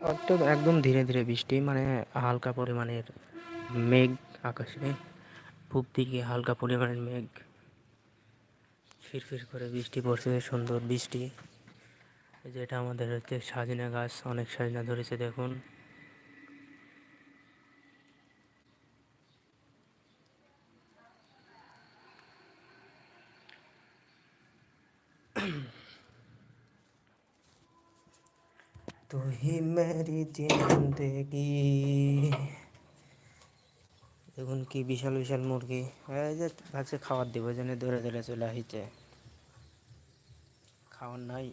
একটু একদম ধীরে ধীরে বৃষ্টি মানে হালকা পরিমাণের মেঘ আকাশে, পূব দিকে হালকা পরিমাণের মেঘ। ফিরফির করে বৃষ্টি পড়ছে, সুন্দর বৃষ্টি। যেটা আমাদের হচ্ছে সাজিনা গাছ, অনেক সাজিনা ধরেছে দেখুন। तू ही मेरी जिंदगी দেখুন কি বিশাল বিশাল মুরগি এই যে ভাবছে খাবার দিব জন্য দৌড়ে দৌড়ে চলে আসছে খাওয়ার নাই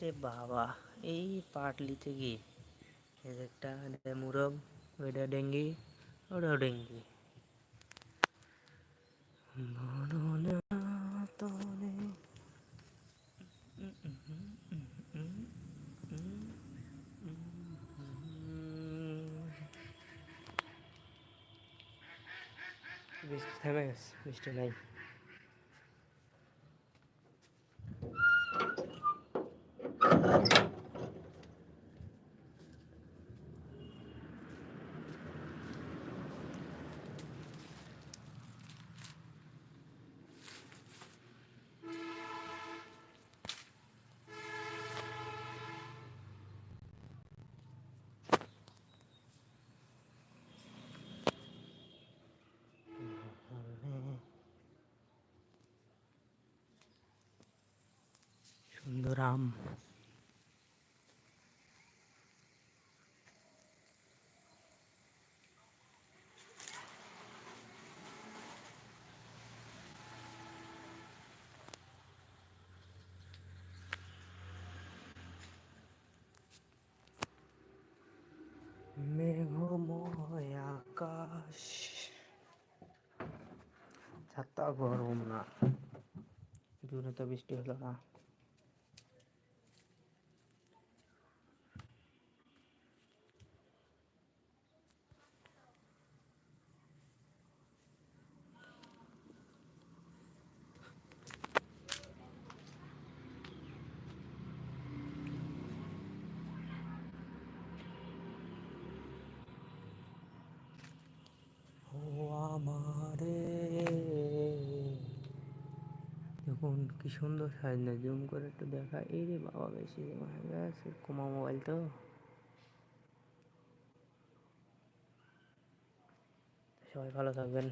রে বাবা এই পাটলিতে কি একটা মুরগ ওইটা ডেঙ্গি ওটাও ডেঙ্গি বৃষ্টি থেমে গেছে বৃষ্টি নাই। সুন্দর আম মেঘময় আকাশ। ছাতা গরম না। জুনে তো বৃষ্টি হলো না। আমারে। দেখুন, কি সুন্দর সাইজ না জুম করে একটু দেখা। এই রে বাবা, বেশি কমা মোবাইল তো। সবাই ভালো থাকবেন।